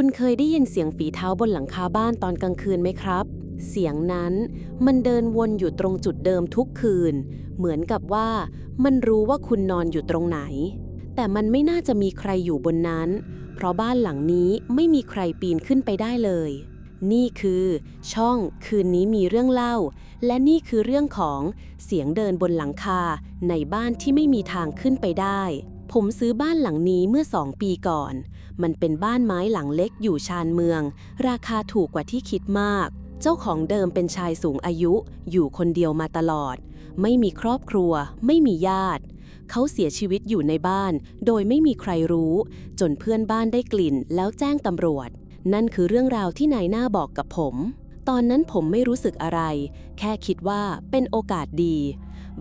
คุณเคยได้ยินเสียงฝีเท้าบนหลังคาบ้านตอนกลางคืนไหมครับ เสียงนั้นมันเดินวนอยู่ตรงจุดเดิมทุกคืน เหมือนกับว่ามันรู้ว่าคุณนอนอยู่ตรงไหน แต่มันไม่น่าจะมีใครอยู่บนนั้น เพราะบ้านหลังนี้ไม่มีใครปีนขึ้นไปได้เลย นี่คือ ช่องคืนนี้มีเรื่องเล่า และนี่คือเรื่องของเสียงเดินบนหลังคาในบ้านที่ไม่มีทางขึ้นไปได้ ผมซื้อบ้านหลังนี้เมื่อสองปีก่อน มันเป็นบ้านไม้หลังเล็กอยู่ชานเมือง ราคาถูกกว่าที่คิดมาก เจ้าของเดิมเป็นชายสูงอายุ อยู่คนเดียวมาตลอด ไม่มีครอบครัว ไม่มีญาติ เขาเสียชีวิตอยู่ในบ้าน โดยไม่มีใครรู้ จนเพื่อนบ้านได้กลิ่น แล้วแจ้งตำรวจ นั่นคือเรื่องราวที่นายหน้าบอกกับผม ตอนนั้นผมไม่รู้สึกอะไร แค่คิดว่าเป็นโอกาสดี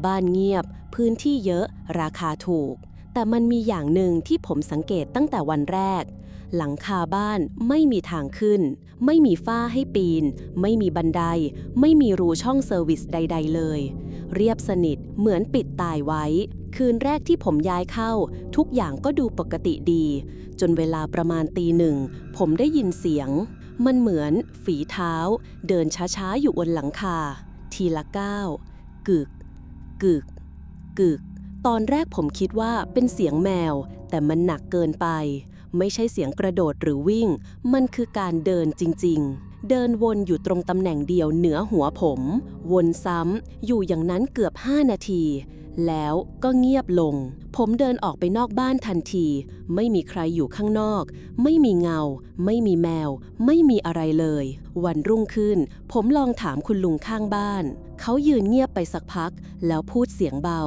บ้านเงียบ พื้นที่เยอะ ราคาถูก แต่มันมีอย่างหนึ่งที่ผมสังเกตตั้งแต่วันแรก หลังคาบ้านไม่มีทางขึ้น ไม่มีฝ้าให้ปีน ไม่มีบันได ไม่มีรูช่องเซอร์วิสใด ๆ เลย เรียบสนิทเหมือนปิดตายไว้ คืนแรกที่ผมย้ายเข้า ทุกอย่างก็ดูปกติดี จนเวลาประมาณตีหนึ่ง ผมได้ยินเสียง มันเหมือนฝีเท้า เดินช้าๆอยู่บนหลังคา ทีละก้าวกึก กึก กึก ตอนแรกผมคิดว่าเป็นเสียงแมว แต่มันหนักเกินไป ไม่ใช่เสียงกระโดดหรือวิ่ง มันคือการเดินจริง ๆ เดินวนอยู่ตรงตำแหน่งเดียวเหนือหัวผม วนซ้ำอยู่อย่างนั้นเกือบ 5 นาที แล้วก็เงียบลง ผมเดินออกไปนอกบ้านทันที ไม่มีใครอยู่ข้างนอก ไม่มีเงา ไม่มีแมว ไม่มีอะไรเลย วันรุ่งขึ้น ผมลองถามคุณลุงข้างบ้าน เขายืนเงียบไปสักพัก แล้วพูดเสียงเบา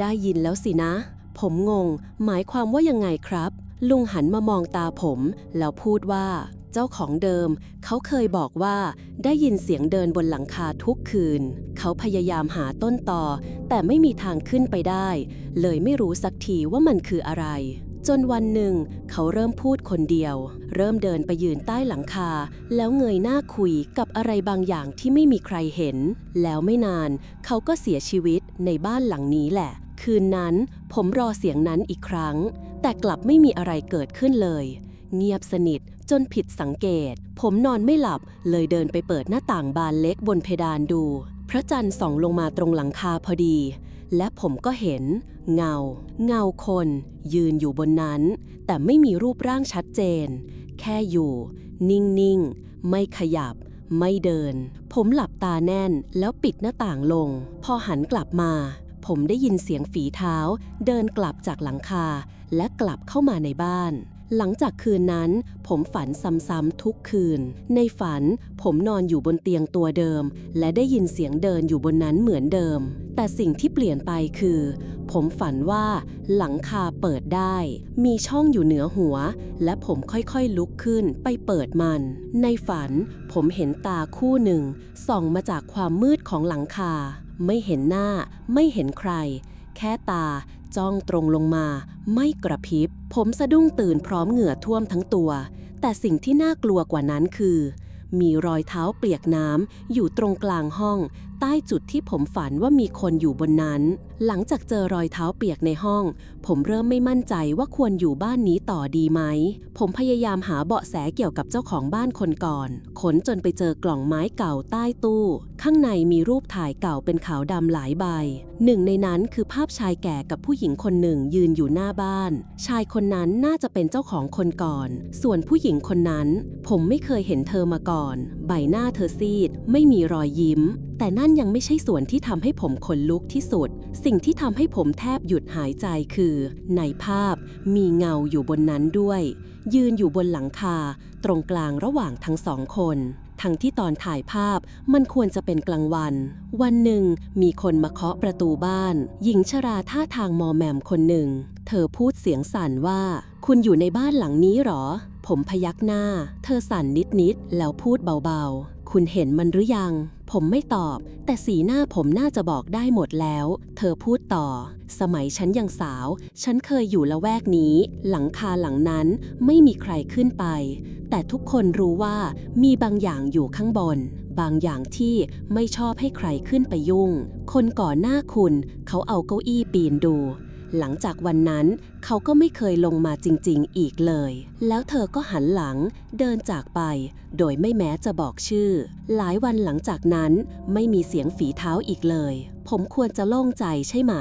ได้ยินแล้วสินะ ผมงง หมายความว่ายังไงครับ ลุงหันมามองตาผม แล้วพูดว่า เจ้าของเดิม เขาเคยบอกว่า ได้ยินเสียงเดินบนหลังคาทุกคืน เขาพยายามหาต้นต่อ แต่ไม่มีทางขึ้นไปได้ เลยไม่รู้สักทีว่ามันคืออะไร จนวันหนึ่ง เขาเริ่มพูดคนเดียว เริ่มเดินไปยืนใต้หลังคา แล้วเงยหน้าคุยกับอะไรบางอย่างที่ไม่มีใครเห็น แล้วไม่นาน เขาก็เสียชีวิต ในบ้านหลังนี้แหละ คืนนั้นผมรอเสียงนั้นอีกครั้ง แต่กลับไม่มีอะไรเกิดขึ้นเลย เงียบสนิทจนผิดสังเกต ผมนอนไม่หลับเลยเดินไปเปิดหน้าต่างบานเล็กบนเพดานดู พระจันทร์ส่องลงมาตรงหลังคาพอดี และผมก็เห็น เงา เงาคน ยืนอยู่บนนั้น แต่ไม่มีรูปร่างชัดเจน แค่อยู่ นิ่ง ๆ ไม่ขยับ ไม่เดิน ผมหลับตาแน่นแล้วปิดหน้าต่างลง พอหันกลับมา ผมได้ยินเสียงฝีเท้า เดินกลับจากหลังคา และกลับเข้ามาในบ้าน หลังจากคืนนั้น ผมฝันซ้ำๆทุกคืน ในฝันผมนอนอยู่บนเตียงตัวเดิม และได้ยินเสียงเดินอยู่บนนั้นเหมือนเดิม แต่สิ่งที่เปลี่ยนไปคือ ผมฝันว่าหลังคาเปิดได้ มีช่องอยู่เหนือหัว และผมค่อยๆลุกขึ้นไปเปิดมัน ในฝันผมเห็นตาคู่หนึ่งส่องมาจากความมืดของหลังคา ไม่เห็นหน้า ไม่เห็นใคร แค่ตา จ้องตรงลงมา ไม่กระพริบ ผมสะดุ้งตื่นพร้อมเหงื่อท่วมทั้งตัว แต่สิ่งที่น่ากลัวกว่านั้นคือ มีรอยเท้าเปียกน้ำอยู่ตรงกลางห้องใต้จุดที่ผมฝันว่ามีคนอยู่บนนั้น หลังจากเจอรอยเท้าเปียกในห้อง ผมเริ่มไม่มั่นใจว่าควรอยู่บ้านนี้ต่อดีไหม ผมพยายามหาเบาะแสเกี่ยวกับเจ้าของบ้านคนก่อนค้นจนไปเจอกล่องไม้เก่าใต้ตู้ ข้างในมีรูปถ่ายเก่าเป็นขาวดำหลายใบ หนึ่งในนั้นคือภาพชายแก่กับผู้หญิงคนหนึ่งยืนอยู่หน้าบ้าน ชายคนนั้นน่าจะเป็นเจ้าของคนก่อน ส่วนผู้หญิงคนนั้น ผมไม่เคยเห็นเธอมาก่อน ใบหน้าเธอซีด ไม่มีรอยยิ้ม แต่นั่นยังไม่ใช่ส่วนที่ทำให้ผมขนลุกที่สุด สิ่งที่ทำให้ผมแทบหยุดหายใจคือ ในภาพมีเงาอยู่บนนั้นด้วย ยืนอยู่บนหลังคา ตรงกลางระหว่างทั้งสองคน ทั้งที่ตอนถ่ายภาพมันควรจะเป็นกลางวัน วันหนึ่งมีคนมาเคาะประตูบ้าน หญิงชราท่าทางมอแมมคนหนึ่ง เธอพูดเสียงสั่นว่า คุณอยู่ในบ้านหลังนี้หรอ ผมพยักหน้า เธอสั่นนิดๆแล้วพูดเบาๆ คุณเห็นมันหรือยัง ผมไม่ตอบ แต่สีหน้าผมน่าจะบอกได้หมดแล้ว เธอพูดต่อ สมัยฉันยังสาว ฉันเคยอยู่ละแวกนี้ หลังคาหลังนั้นไม่มีใครขึ้นไป แต่ทุกคนรู้ว่ามีบางอย่างอยู่ข้างบน บางอย่างที่ไม่ชอบให้ใครขึ้นไปยุ่ง คนก่อนหน้าคุณ เขาเอาเก้าอี้ปีนดู หลังจากวันนั้นเขาก็ไม่เคยลงมาจริงๆ อีกเลย แล้วเธอก็หันหลังเดินจากไป โดยไม่แม้จะบอกชื่อ หลายวันหลังจากนั้นไม่มีเสียงฝีเท้าอีกเลย ผมควรจะโล่งใจใช่ไหม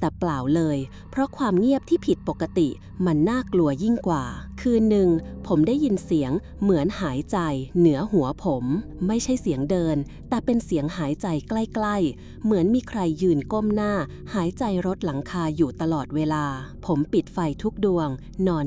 แต่เปล่าเลย เพราะความเงียบที่ผิดปกติมันน่ากลัวยิ่งกว่า คืนหนึ่ง ผมได้ยินเสียงเหมือนหายใจ เหนือหัวผม ไม่ใช่เสียงเดิน แต่เป็นเสียงหายใจใกล้ๆ เหมือนมีใครยืนก้มหน้า หายใจรถหลังคาอยู่ตลอดเวลา ผมปิดไฟทุกดวง นอน